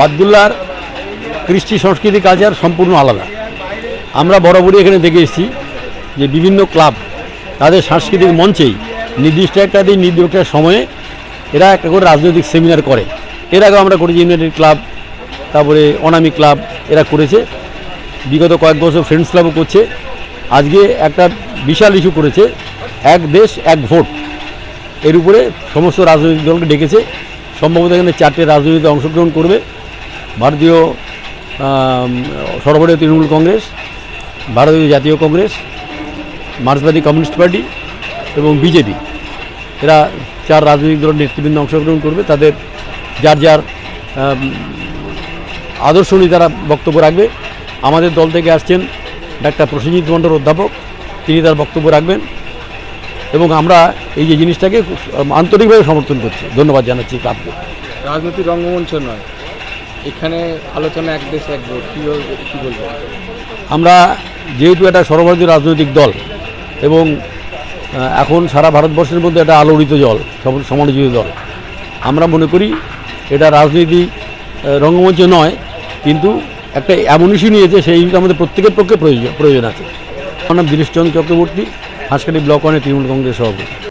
বাদুল্লার কৃষ্টি সংস্কৃতি কালচার সম্পূর্ণ আলাদা। আমরা বরাবরই এখানে দেখে এসেছি যে বিভিন্ন ক্লাব তাদের সাংস্কৃতিক মঞ্চেই নির্দিষ্ট একটা দিন, নির্দিষ্ট সময়ে এরা একটা করে রাজনৈতিক সেমিনার করে। এর আগে আমরা করেছি ইউনাইটেড ক্লাব তারপরে অনামি ক্লাব এরা করেছে। বিগত কয়েক বছর ফ্রেন্ডস ক্লাবও করছে। আজকে একটা বিশাল ইস্যু করেছে, এক দেশ, এক ভোট। এর উপরে সমস্ত রাজনৈতিক দলকে ডেকেছে। সম্ভবত এখানে চারটে রাজনীতিতে অংশগ্রহণ করবে। ভারতীয় সর্বভারতীয় তৃণমূল কংগ্রেস, ভারতীয় জাতীয় কংগ্রেস, মার্ক্সবাদী কমিউনিস্ট পার্টি এবং বিজেপি। এরা চার রাজনৈতিক দলের নেতৃবৃন্দ অংশগ্রহণ করবে। তাদের যার যার আদর্শ নিয়ে তারা বক্তব্য রাখবে। আমাদের দল থেকে আসছেন ডাক্তার প্রসেনজিৎ মণ্ডল, অধ্যাপক। তিনি তার বক্তব্য রাখবেন। এবং আমরা এই যে জিনিসটাকে আন্তরিকভাবে সমর্থন করছি। ধন্যবাদ জানাচ্ছি ক্লাবকে। রাজনৈতিক রঙ্গমঞ্চ নয়। এখানে আলোচনা এক দেশ এক ভোট কী কী বলব? আমরা যেহেতু একটা সর্বভারতীয় রাজনৈতিক দল এবং এখন সারা ভারতবর্ষের মধ্যে একটা আলোড়িত জল, সম- সমালোচিত দল আমরা মনে করি এটা রাজনীতি রঙ্গমঞ্চ নয়, কিন্তু একটা এমন ইস্যু নিয়েছে, সেই আমাদের প্রত্যেকের পক্ষে প্রয়োজন প্রয়োজন আছে। আমার নাম দীনেশচন্দ্র চক্রবর্তী হাঁসকাটি ব্লক ওয়ানের তৃণমূল কংগ্রেস সভাপতি।